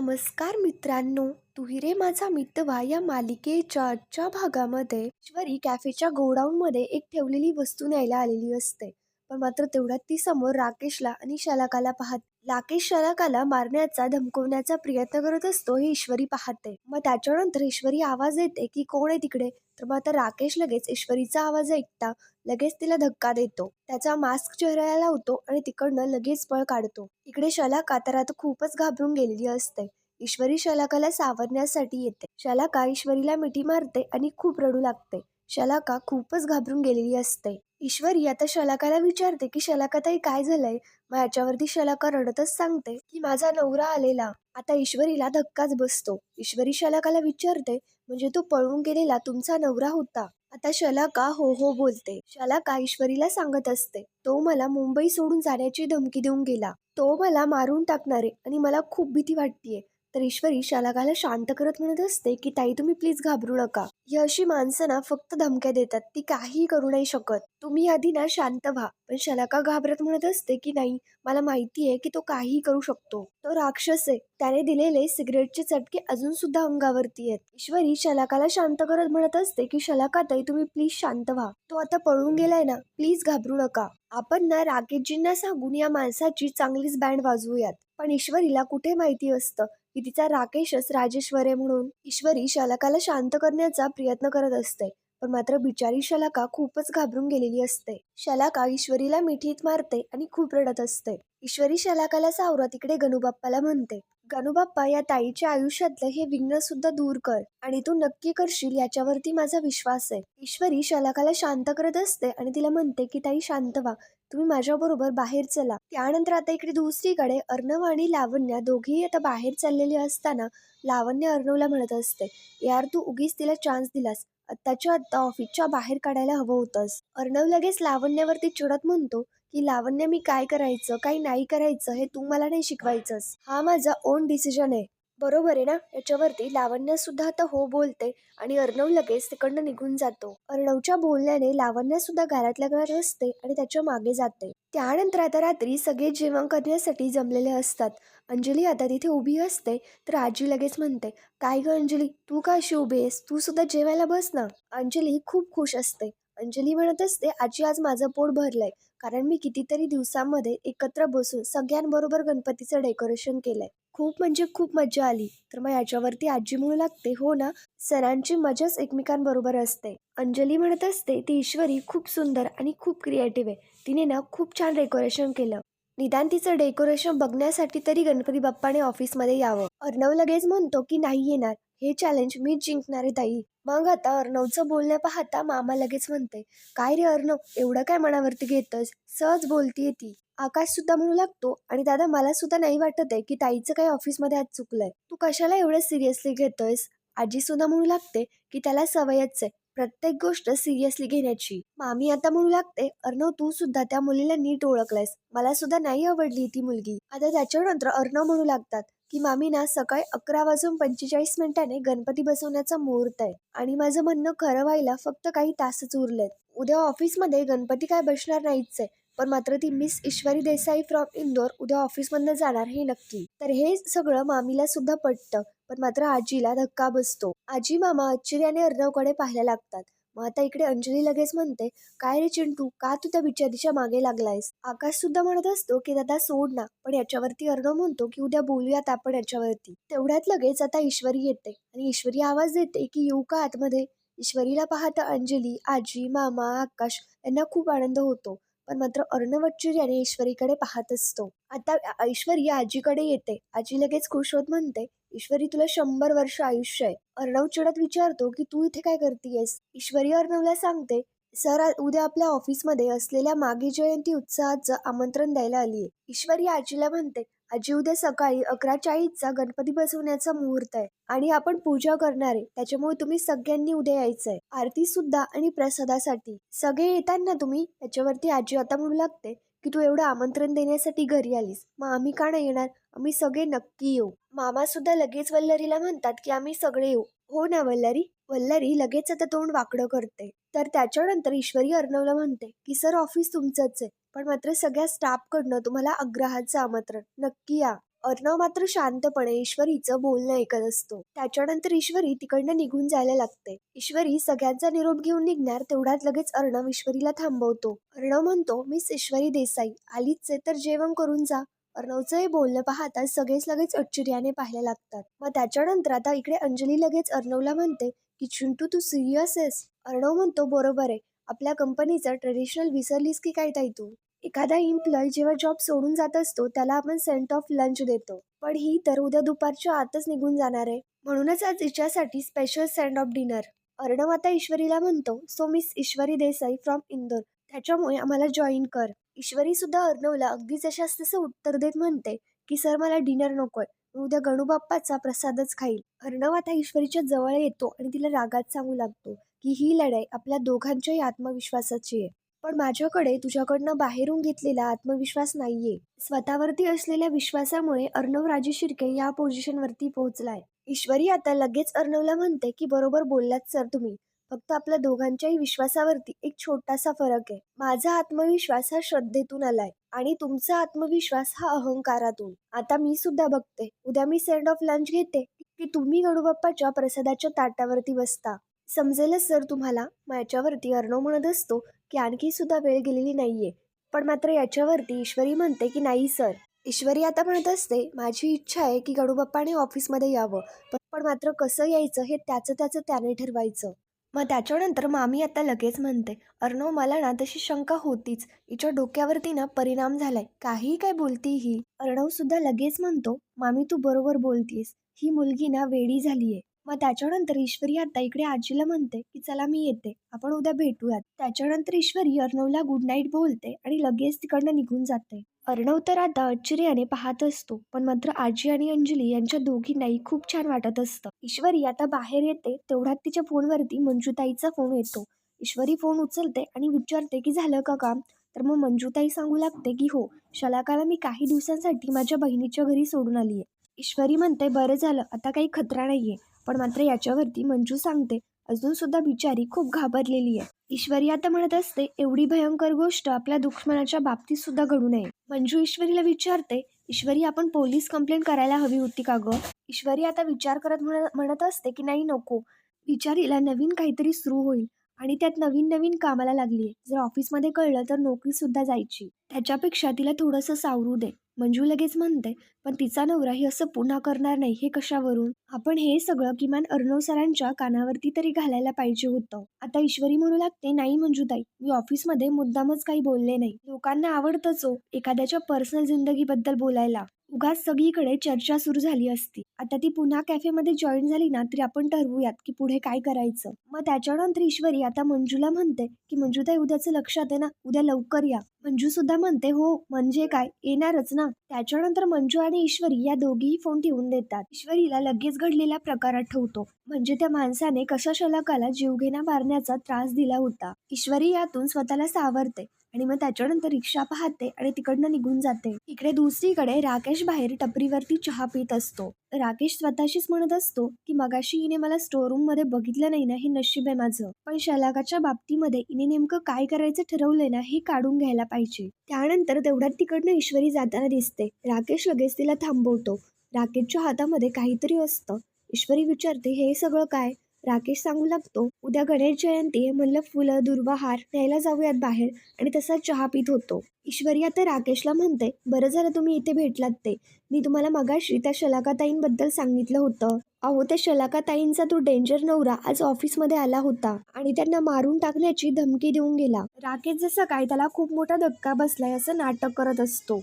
नमस्कार मित्रांनो तुहिरे माझा मितवा या मालिकेच्या आजच्या भागामध्ये. ईश्वरी कॅफेच्या गोडाऊनमध्ये एक ठेवलेली वस्तू न्यायला आलेली असते. पण मात्र तेवढ्यात ती समोर राकेशला आणि शलाकाला पाहत राकेश शलाकाला मारण्याचा धमकवण्याचा प्रयत्न करत असतो हे ईश्वरी पाहते. मग त्याच्यानंतर ईश्वरी आवाज येते की कोण आहे तिकडे? तर मग आता राकेश लगेच ईश्वरीचा आवाज ऐकता लगेच तिला धक्का देतो. त्याचा मास्क चेहऱ्याला लावतो आणि तिकडनं लगेच पळ काढतो. इकडे शलाका तर आता खूपच घाबरून गेलेली असते. ईश्वरी शलाकाला सावरण्यासाठी येते. शलाका ईश्वरीला मिठी मारते आणि खूप रडू लागते. शलाका खूपच घाबरून गेलेली असते. ईश्वरी आता शलाकाला विचारते की शलाकाताई काय झालंय? मग याच्यावरती शलाका रडतच सांगते की माझा नवरा आलेला. आता ईश्वरीला धक्काच बसतो. ईश्वरी शलाकाला विचारते म्हणजे तो पळून गेलेला तुमचा नवरा होता. आता शलाका हो हो बोलते. शलाका ईश्वरीला सांगत असते. तो मला मुंबई सोडून जाण्याची धमकी देऊन गेला. तो मला मारून टाकणारे आणि मला खूप भीती वाटतीये. तर ईश्वरी शलाकाला शांत करत म्हणत असते की ताई तुम्ही प्लीज घाबरू नका. ही अशी माणसं ना फक्त धमक्या देतात. ती काहीही करू नाही शकत. तुम्ही आधी ना शांत व्हा. पण शलाका घाबरत म्हणत असते की नाही मला माहिती आहे की तो काहीही करू शकतो. तो राक्षस आहे. त्याने दिलेले सिगरेटचे चटके अजून सुद्धा अंगावरती आहेत. ईश्वरी शलाकाला शांत करत म्हणत असते की शलाका ताई तुम्ही प्लीज शांत व्हा. तो आता पळून गेलाय ना. प्लीज घाबरू नका. आपण ना राकेशजींना सांगून या माणसाची चांगलीच बँड वाजवूयात. पण ईश्वरीला कुठे माहिती असतं? की तिचा राकेशच राजेश्वर आहे म्हणून ईश्वरी शलाकाला शांत करण्याचा प्रयत्न करत असते. पण मात्र बिचारी शलाका खूपच घाबरून गेलेली असते. शलाका ईश्वरीला मिठीत मारते आणि खूप रडत असते. ईश्वरी शलाकाला सावरत तिकडे गणूबाप्पाला म्हणते गणूबाप्पा या ताईच्या आयुष्यातलं हे विघ्न सुद्धा दूर कर आणि तू नक्की करशील याच्यावरती माझा विश्वास आहे. ईश्वरी शलाकाला शांत करत असते आणि तिला म्हणते की ताई शांत व्हा. तुम्ही माझ्याबरोबर बाहेर चला. त्यानंतर आता इकडे दुसरीकडे अर्णव आणि लावण्य दोघेही आता बाहेर चाललेले असताना लावण्य अर्णवला म्हणत असते यार तू उगीच तिला चान्स दिलास. आत्ताच्या आत्ता ऑफिसच्या बाहेर काढायला हवं होतंस. अर्णव लगेच लावण्यावरती चिडत म्हणतो की लावण्य मी काय करायचं काय नाही करायचं हे तू मला नाही शिकवायचंस. हा माझा ओन डिसिजन आहे. बरोबर आहे ना? याच्यावरती लावण्य सुद्धा आता हो बोलते आणि अर्णव लगेच तिकडनं निघून जातो. अर्णवच्या बोलण्याने लावण्य सुद्धा घरातल्या घरात असते आणि त्याच्यामागे जाते. त्यानंतर आता रात्री सगळे जेवण करण्यासाठी जमलेले असतात. अंजली आता तिथे उभी असते तर आजी लगेच म्हणते काय ग अंजली? तू का अशी उभी आहेस? तू सुद्धा जेवायला बस ना. अंजली खूप खुश असते. अंजली म्हणत असते आजी आज माझं पोट भरलंय. कारण मी कितीतरी दिवसांमध्ये एकत्र बसून सगळ्यांबरोबर गणपतीचं डेकोरेशन केलंय. खूप म्हणजे खूप मजा आली. तर मग याच्यावरती आजी म्हणू लागते हो ना सणांची मजाच एकमेकांबरोबर असते. अंजली म्हणत असते ती ईश्वरी खूप सुंदर आणि खूप क्रिएटिव्ह आहे. तिने ना खूप छान डेकोरेशन केलं. निदान तिचं डेकोरेशन बघण्यासाठी तरी गणपती बाप्पाने ऑफिसमध्ये यावं. अर्णव लगेच म्हणतो की नाही येणार. हे चॅलेंज मीच जिंकणार आहे ताई. मग आता अर्णवचं बोलणं पाहता मामा लगेच म्हणते काय रे अर्णव एवढं काय मनावरती घेतस सहज बोलतीये ती. आकाश सुद्धा म्हणू लागतो. आणि दादा मला सुद्धा नाही वाटत आहे की ताईचं काही ऑफिसमध्ये आज चुकलंय. तू कशाला एवढं सिरियसली घेतोयस? आजी सुद्धा म्हणू लागते की त्याला सवयच आहे प्रत्येक गोष्ट सिरियसली घेण्याची. मामी आता म्हणू लागते अर्णव तू सुद्धा त्या मुलीला नीट ओळखलायस. मला सुद्धा नाही आवडली ती मुलगी. आता त्याच्यानंतर अर्णव म्हणू लागतात की मामी ना सकाळी अकरा वाजून पंचेचाळीस मिनिटाने गणपती बसवण्याचा मुहूर्त आहे. आणि माझं म्हणणं खरं व्हायला फक्त काही तासच उरलेत. उद्या ऑफिसमध्ये गणपती काय बसणार नाहीच आहे. पण मात्र ती मिस ईश्वरी देसाई फ्रॉम इंदोर उद्या ऑफिसमधनं जाणार हे नक्की. तर हे सगळं मामीला सुद्धा पटतं पण मात्र आजीला धक्का बसतो. आजी मामा आश्चर्याने अर्णवकडे पाहायला लागतात. मग आता इकडे अंजली लगेच म्हणते काय रे चिंटू का तू त्या बिचारीच्या मागे लागलायस? आकाश सुद्धा म्हणत असतो की दादा सोड ना. पण याच्यावरती अर्णव म्हणतो की उद्या बोलूयात आपण याच्यावरती. तेवढ्यात लगेच आता ईश्वरी येते आणि ईश्वरी आवाज देते की येऊ का आतमध्ये? ईश्वरीला पाहता अंजली आजी मामा आकाश यांना खूप आनंद होतो. पण मात्र अर्णव याने ईश्वरीकडे पाहत असतो. आता ऐश्वरी आजीकडे येते. आजी लगेच खुश होत म्हणते ईश्वरी तुला शंभर वर्ष आयुष्य आहे. अर्णव चिडत विचारतो की तू इथे काय करतेयस? ईश्वरी अर्णवला सांगते सर उद्या आपल्या ऑफिसमध्ये असलेल्या मागे जयंती उत्साहाचं आमंत्रण द्यायला आली आहे ईश्वरी आजीला म्हणते आजी उद्या सकाळी अकरा चाळीसचा गणपती बसवण्याचा मुहूर्त आहे आणि आपण पूजा करणार आहे. त्याच्यामुळे तुम्ही सगळ्यांनी उद्या यायचंय. आरती सुद्धा आणि प्रसादासाठी. सगळे येतात ना तुम्ही? त्याच्यावरती आजी आता म्हणू लागते की तू एवढं आमंत्रण देण्यासाठी घरी आलीस. मग आम्ही का नाही येणार? आम्ही सगळे नक्की येऊ. मामा सुद्धा लगेच वल्लरीला म्हणतात की आम्ही सगळे येऊ. हो ना वल्लरी वल्लरी लगेच आता तोंड वाकडं करते. तर त्याच्यानंतर ईश्वरी अर्णवला म्हणते की सर ऑफिस तुमचंच आहे. पण मात्र सगळ्या स्टाफकडनं तुम्हाला अग्रहाचं आमंत्रण. नक्की या. अर्णव मात्र शांतपणे ईश्वरीचं बोलणं ऐकत असतो. त्याच्यानंतर ईश्वरी तिकडनं निघून जायला लागते. ईश्वरी सगळ्यांचा निरोप घेऊन निघणार तेवढ्यात लगेच अर्णव ईश्वरीला थांबवतो. अर्णव म्हणतो मिस ईश्वरी देसाई आलीच आहे तर जेवण करून जा. अर्णवचं हे बोलणं पाहता सगळेच लगेच आश्चर्याने पाहायला लागतात. मग त्याच्यानंतर आता इकडे अंजली लगेच अर्णवला म्हणते की चिंटू तू सिरियस आहेस? अर्णव म्हणतो बरोबर आहे. आपल्या कंपनीचं ट्रेडिशनल विसरलीस की काय ताई तू? एखादा एम्प्लॉय जेव्हा जॉब सोडून जात असतो त्याला आपण सेंट ऑफ लंच देतो. पण ही तर उद्या दुपारच्या आतच निघून जाणार आहे. म्हणूनच आज हिच्यासाठी special send off dinner Arnav आता ईश्वरीला म्हणतो so miss Ishwari Desai from Indore. त्याच्यामुळे आम्हाला जॉईन कर. ईश्वरी सुद्धा अर्णवला अगदी जशास तसं उत्तर देत म्हणते की सर मला डिनर नकोय. उद्या गणूबाप्पाचा प्रसादच खाईल. अर्णव आता ईश्वरीच्या जवळ येतो आणि तिला रागात सांगू लागतो की ही लढाई आपल्या दोघांच्याही आत्मविश्वासाची आहे. पण माझ्याकडे तुझ्याकडनं बाहेरून घेतलेला आत्मविश्वास नाहीये. स्वतःवरती असलेल्या विश्वासामुळे अर्णव राजे शिर्के या पोझिशनवरती पोहोचलाय. ईश्वरी आता लगेच अर्णवला म्हणते की बरोबर बोललात सर तुम्ही. फक्त आपल्या दोघांच्याही विश्वासावरती एक छोटासा फरक आहे. माझा आत्मविश्वास हा श्रद्धेतून आलाय. आणि तुमचा आत्मविश्वास हा अहंकारातून. आता मी सुद्धा बघते. उद्या मी सेंड ऑफ लंच घेते. की तुम्ही गणूबाप्पाच्या प्रसादाच्या ताटावरती बसता. समजेलच सर तुम्हाला माझ्यावरती अर्णव म्हणत असतो की आणखी सुद्धा वेळ गेलेली नाहीये. पण मात्र याच्यावरती ईश्वरी म्हणते की नाही सर. ईश्वरी आता म्हणत असते माझी इच्छा आहे की गणूबाप्पाने ऑफिसमध्ये यावं. पण मात्र कसं यायचं हे त्याचं त्याचं त्याने ठरवायचं. मग त्याच्यानंतर मामी आता लगेच म्हणते अर्णव मला ना तशी शंका होतीच. हिच्या डोक्यावरती ना परिणाम झालाय. काही काय बोलती ही. अर्णव सुद्धा लगेच म्हणतो मामी तू बरोबर बोलतीस ही मुलगी ना वेडी झालीये. मग त्याच्यानंतर ईश्वरी आता इकडे आजीला म्हणते की चला मी येते. आपण उद्या भेटूयात. त्याच्यानंतर ईश्वरी अर्णवला गुड नाईट बोलते आणि लगेच तिकडनं निघून जाते. अर्णव तर आता आश्चर्याने पाहत असतो पण मात्र आजी आणि अंजली यांच्या दोघींनाही खूप छान वाटत असतं. ईश्वरी आता बाहेर येते तेवढ्यात तिच्या फोनवरती मंजुताईचा फोन येतो. ईश्वरी फोन उचलते आणि विचारते की झालं का काम? तर मग मंजुताई सांगू लागते की हो शलाकाला मी काही दिवसांसाठी माझ्या बहिणीच्या घरी सोडून आली आहे ईश्वरी म्हणते बरं झालं आता काही खतरा नाहीये. पण मात्र याच्यावरती मंजू सांगते अजून सुद्धा बिचारी खूप घाबरलेली आहे ईश्वरी आता म्हणत असते एवढी भयंकर गोष्ट आपल्या दुश्मनाच्या बाबतीत सुद्धा घडू नये. मंजू ईश्वरीला विचारते ईश्वरी आपण पोलीस कंप्लेंट करायला हवी होती का ग? ईश्वरी आता विचार करत म्हणत म्हणत असते की नाही नको. विचारीला नवीन काहीतरी सुरू होईल आणि त्यात नवीन नवीन कामाला लागली जर ऑफिसमध्ये कळलं तर नोकरी सुद्धा जायची. त्याच्यापेक्षा तिला थोडंसं सावरू दे. मंजू लगेच म्हणते पण तिचा नवरा हे असं पुन्हा करणार नाही हे कशावरून? आपण हे सगळं किमान अर्णव सरांच्या कानावरती तरी घालायला पाहिजे होतं. आता ईश्वरी म्हणू लागते नाही मंजूताई मी ऑफिसमध्ये मुद्दामच काही बोलले नाही. लोकांना आवडतंच हो एखाद्याच्या पर्सनल जिंदगीबद्दल बोलायला. उगाच सगळीकडे चर्चा सुरू झाली असती. आता ती पुन्हा कॅफेमध्ये जॉईन झाली ना तरी आपण ठरवूयात की पुढे काय करायचं. मग त्याच्यानंतर ईश्वरी आता मंजूला म्हणते की मंजूताई उद्याचं लक्षात आहे ना? उद्या लवकर या. मंजू सुद्धा म्हणते हो म्हणजे काय? येणारच ना? त्याच्यानंतर मंजू आणि ईश्वरी या दोघीही फोन ठेवून देतात. ईश्वरीला लगेच घडलेला प्रकार आठवतो. म्हणजे त्या माणसाने कशा शलाकाला जीवघेणा मारण्याचा त्रास दिला होता. ईश्वरी यातून स्वतःला सावरते. आणि मग त्याच्यानंतर रिक्षा पाहते आणि तिकडनं निघून जाते. इकडे दुसरीकडे राकेश बाहेर टपरीवरती चहा पित असतो. राकेश स्वतःशीच म्हणत असतो की मगाशी हिने मला स्टोरूममध्ये बघितलं नाही ना हे नशीब आहे माझं. पण शलाकाच्या बाबतीमध्ये हिने नेमकं काय करायचं ठरवलंय ना हे काढून घ्यायला पाहिजे. त्यानंतर तेवढ्यात तिकडनं ईश्वरी जाताना दिसते. राकेश लगेच तिला थांबवतो. राकेशच्या हातामध्ये काहीतरी असतं. ईश्वरी विचारते हे सगळं काय? राकेश सांगू लागतो उद्या गणेश जयंती आहे म्हणलं फुलं दुर्वाहार न्यायला जाऊयात बाहेर आणि तसा चहा पित होतो. ईश्वरी आता राकेशला म्हणते बरं झालं तुम्ही इथे भेटलात ते. मी तुम्हाला मगाशी त्या शलाकाताईंबद्दल सांगितलं होतं. अहो त्या शलाकाताईंचा तो डेंजर नवरा आज ऑफिसमध्ये आला होता आणि त्यांना मारून टाकण्याची धमकी देऊन गेला. राकेश जसं काय त्याला खूप मोठा धक्का बसलाय असं नाटक करत असतो.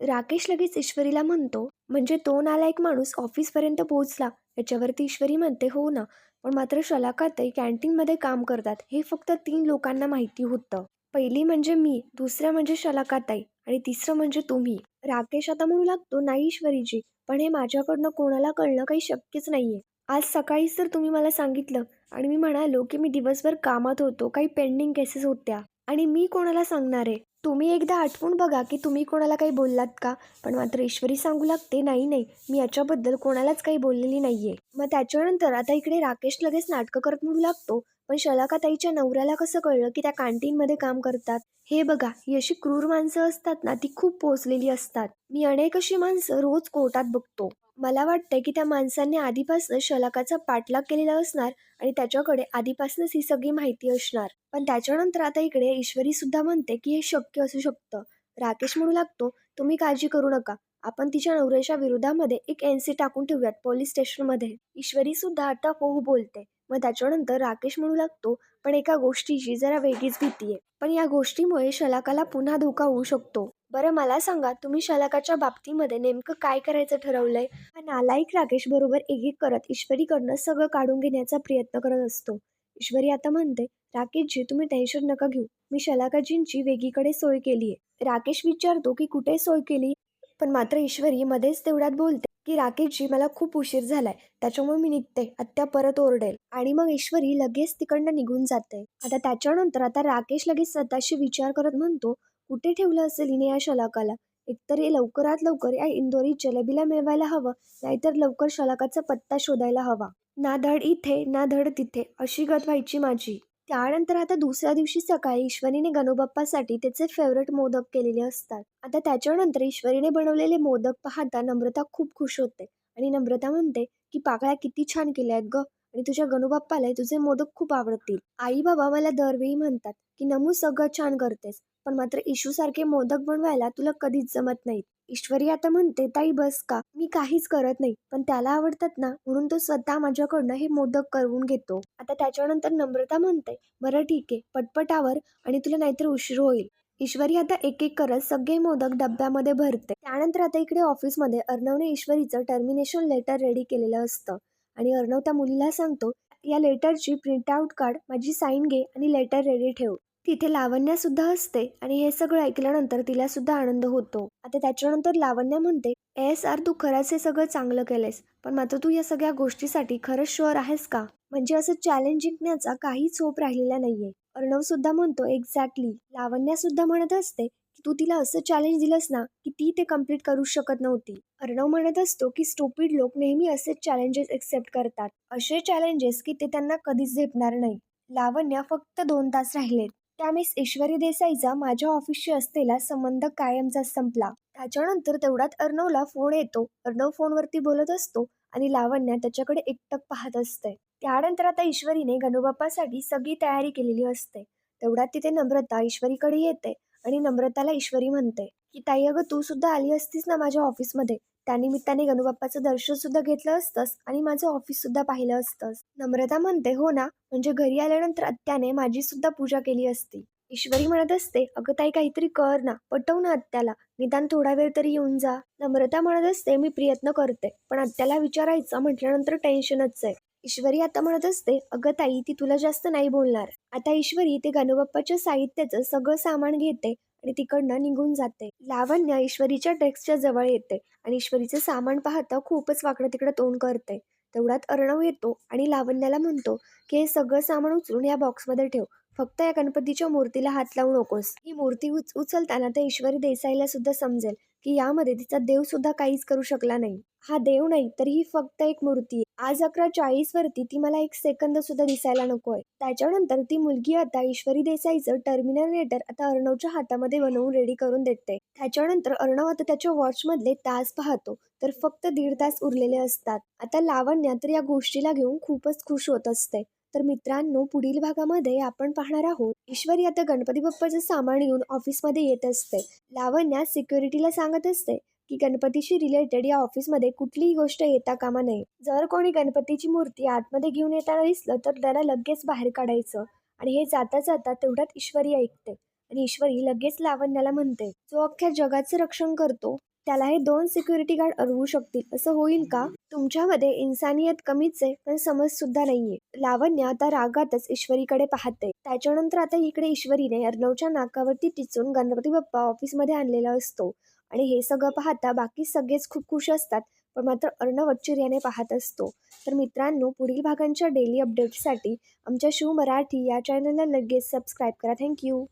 राकेश लगेच ईश्वरीला म्हणतो म्हणजे तो नालायक माणूस ऑफिसपर्यंत पोहोचला. याच्यावरती ईश्वरी म्हणते हो ना. पण मात्र शलाकाताई कॅन्टीनमध्ये काम करतात. हे फक्त तीन लोकांना माहिती होतं. पहिली म्हणजे मी दुसरं म्हणजे शलाकाताई आणि तिसरं म्हणजे तुम्ही. राकेश आता म्हणू लागतो नाही ईश्वरीजी पण हे माझ्याकडनं कोणाला कळणं काही शक्यच नाहीये. आज सकाळीच तर तुम्ही मला सांगितलं आणि मी म्हणालो की मी दिवसभर कामात होतो काही पेंडिंग केसेस होत्या. आणि मी कोणाला सांगणार? आहे तुम्ही एकदा आठवून बघा की तुम्ही कोणाला काही बोललात का? पण मात्र ईश्वरी सांगू लागते नाही नाही मी याच्याबद्दल कोणालाच काही बोललेली नाही आहे मग त्याच्यानंतर आता इकडे राकेश लगेच नाटकं करत म्हणू लागतो पण शलाकाताईच्या नवऱ्याला कसं कळलं की त्या कॅन्टीनमध्ये काम करतात? हे बघा ही अशी क्रूर माणसं असतात ना ती खूप पोचलेली असतात. मी अनेक अशी माणसं रोज कोर्टात बघतो. मला वाटतं की त्या माणसांनी आधीपासून शलाकाचा पाठलाग केलेला असणार आणि त्याच्याकडे आधीपासूनच ही सगळी माहिती असणार. पण त्याच्यानंतर आता इकडे ईश्वरी सुद्धा म्हणते की हे शक्य असू शकतं. राकेश म्हणू लागतो तुम्ही काळजी करू नका. आपण तिच्या नवऱ्याच्या विरोधामध्ये एक एन सी टाकून ठेवूयात पोलीस स्टेशनमध्ये. ईश्वरी सुद्धा आता हो, हो बोलते. मग त्याच्यानंतर राकेश म्हणू लागतो पण एका गोष्टीची जरा वेगळीच भीती आहे. पण या गोष्टीमुळे शलाकाला पुन्हा धोका होऊ शकतो. बरं मला सांगा तुम्ही शलाकाच्या बाबतीमध्ये नेमकं काय करायचं ठरवलंय? हा नालायक राकेश बरोबर एक एक करत ईश्वरीकडनं सगळं काढून घेण्याचा प्रयत्न करत असतो. ईश्वरी आता म्हणते राकेशजी तुम्ही टेन्शन नका घेऊ. मी शलाकाजींची वेगळीकडे सोय केली आहे. राकेश विचारतो की कुठे सोय केली? पण मात्र ईश्वरी मध्येच तेवढ्यात बोलते की राकेशजी मला खूप उशीर झालाय. त्याच्यामुळे मी निघते. आत्या परत ओरडेल. आणि मग ईश्वरी लगेच तिकडनं निघून जाते. आता त्याच्यानंतर आता राकेश लगेच स्वतःशी विचार करत म्हणतो कुठे ठेवलं असेल हिने या शलाकाला? एकतर हे लवकरात लवकर या इंदोरी जलेबीला मिळवायला हवं नाहीतर लवकर शलाकाचा पत्ता शोधायला हवा. ना धड इथे ना धड तिथे अशी गत व्हायची माझी. त्यानंतर आता दुसऱ्या दिवशी सकाळी ईश्वरीने गणोबाप्पासाठी त्याचे फेवरेट मोदक केलेले असतात. आता त्याच्यानंतर ईश्वरीने बनवलेले मोदक पाहता नम्रता खूप खुश होते. आणि नम्रता म्हणते की पाकळ्या किती छान केल्या आहेत ग. आणि तुझ्या गणूबाप्पाला तुझे मोदक खूप आवडतील. आई बाबा मला दरवेळी म्हणतात की नमू सगळं छान करतेस पण मात्र इशू सारखे मोदक बनवायला तुला कधीच जमत नाहीत. ईश्वरी आता म्हणते ताई बस का? मी काहीच करत नाही पण त्याला आवडतात ना म्हणून तो स्वतः माझ्याकडनं हे मोदक करून घेतो. आता त्याच्यानंतर नम्रता म्हणते बरं ठीक आहे पटपटावर आणि तुला नाहीतर उशीर होईल. ईश्वरी आता एक एक करत सगळे मोदक डब्यामध्ये भरते. त्यानंतर आता इकडे ऑफिसमध्ये अर्णवने ईश्वरीचं टर्मिनेशन लेटर रेडी केलेलं असतं. आणि अर्णव त्या मुलीला सांगतो या लेटरची प्रिंटआउट काढ माझी साईन घे आणि लेटर रेडी ठेव. तिथे लावण्या सुद्धा असते आणि हे सगळं ऐकल्यानंतर तिला सुद्धा आनंद होतो. आता त्याच्यानंतर लावण्या म्हणते एस आर तू खरंच हे सगळं चांगलं केलंयस पण मात्र तू या सगळ्या गोष्टीसाठी खरंच शुअर आहेस का? म्हणजे असं चॅलेंज जिंकण्याचा काहीच होप राहिलेला नाहीये. अर्णव सुद्धा म्हणतो एक्झॅक्टली लावण्या सुद्धा म्हणत असते तू तिला असं चॅलेंज दिलंस ना की ती ते कंप्लीट करू शकत नव्हती. अर्णव म्हणत असतो की स्टोपिड लोक नेहमी असेच चॅलेंजेस एक्सेप्ट करतात. असे चॅलेंजेस की ते त्यांना कधीच झेपणार नाही. लावण्या फक्त दोन तास राहिलेत. त्या मिस ईश्वरी देसाईचा माझ्या ऑफिसशी असलेला संबंध कायमचा संपला. त्याच्यानंतर तेवढ्यात अर्णवला फोन येतो. अर्णव फोनवरती बोलत असतो आणि लावण्या त्याच्याकडे एकटक पाहत असते. त्यानंतर आता ईश्वरीने गणोबाप्पासाठी सगळी तयारी केलेली असते. तेवढ्यात तिथे नम्रता ईश्वरीकडे येते. आणि नम्रताला ईश्वरी म्हणते की ताई अगं तू सुद्धा आली असतीस ना माझ्या ऑफिसमध्ये. त्यानिमित्ताने गणूबाप्पाचं दर्शन सुद्धा घेतलं असतंस आणि माझं ऑफिस सुद्धा पाहिलं असतंस. नम्रता म्हणते हो ना म्हणजे घरी आल्यानंतर आत्याने माझी सुद्धा पूजा केली असती. ईश्वरी म्हणत असते अगं ताई काहीतरी कर ना पटव ना आत्याला. निदान थोडा वेळ तरी येऊन जा. नम्रता म्हणत असते मी प्रयत्न करते पण आत्याला विचारायचं म्हटल्यानंतर टेन्शनच आहे. ईश्वरी आता म्हणत असते अगं ताई ती तुला जास्त नाही बोलणार. आता ईश्वरी ते गणबाप्पाच्या साहित्याचं सगळं सामान घेते आणि तिकडनं निघून जाते. लावण्य ईश्वरीच्या डेस्कच्या जवळ येते आणि ईश्वरीचं सामान पाहता खूपच वाकडं तिकडं तोंड करते. तेवढ्यात अर्णव येतो आणि लावण्याला म्हणतो की हे सगळं सामान उचलून या बॉक्समध्ये ठेव. फक्त या गणपतीच्या मूर्तीला हात लावू नकोस. ही मूर्ती उच उचलताना त्या ईश्वरी देसाईला सुद्धा समजेल. की यामध्ये तिचा देव सुद्धा काहीच करू शकला नाही. हा देव नाही तर ही फक्त एक मूर्ती आहे. आज अकरा चाळीस वरती ती मला एक सेकंद सुद्धा दिसायला नकोय त्याच्यानंतर ती मुलगी आता ईश्वरी देसाईचं टर्मिनल लेटर आता अर्णवच्या हातामध्ये बनवून रेडी करून देते. त्याच्यानंतर अर्णव आता त्याच्या वॉच मधले तास पाहतो तर फक्त दीड तास उरलेले असतात. आता लावण्या तर या गोष्टीला घेऊन खूपच खुश होत असते. तर मित्रांनो पुढील भागामध्ये आपण पाहणार आहोत ईश्वरी आता गणपती बाप्पाचं सामान घेऊन ऑफिसमध्ये येत असते. लावण्या सिक्युरिटीला सांगत असते की गणपतीशी रिलेटेड या ऑफिसमध्ये कुठलीही गोष्ट येता कामा नये. जर कोणी गणपतीची मूर्ती आतमध्ये घेऊन येताना दिसलं तर त्याला लगेच बाहेर काढायचं आणि हे जाता जाता तेवढ्यात ईश्वरी ऐकते आणि ईश्वरी लगेच लावण्याला म्हणते. जो अख्ख्या जगाचं रक्षण करतो त्याला हे दोन सिक्युरिटी गार्ड अडवू शकतील असं होईल का? तुमच्यामध्ये इन्सानियत कमीच आहे पण समजसुद्धा नाही नाहीये. लावण्य आता रागातच ईश्वरीकडे पाहते त्याच्यानंतर आता इकडे ईश्वरीने अर्णवच्या नाकावरती टिचून गणपती बाप्पा ऑफिसमध्ये आणलेला असतो. आणि हे सगळं पाहता बाकी सगळेच खूप खुश असतात पण मात्र अर्णव आश्चर्याने पाहत असतो. तर मित्रांनो पुढील भागांच्या डेली अपडेटसाठी आमच्या शिव मराठी या चॅनलला लगेच सबस्क्राईब करा. थँक्यू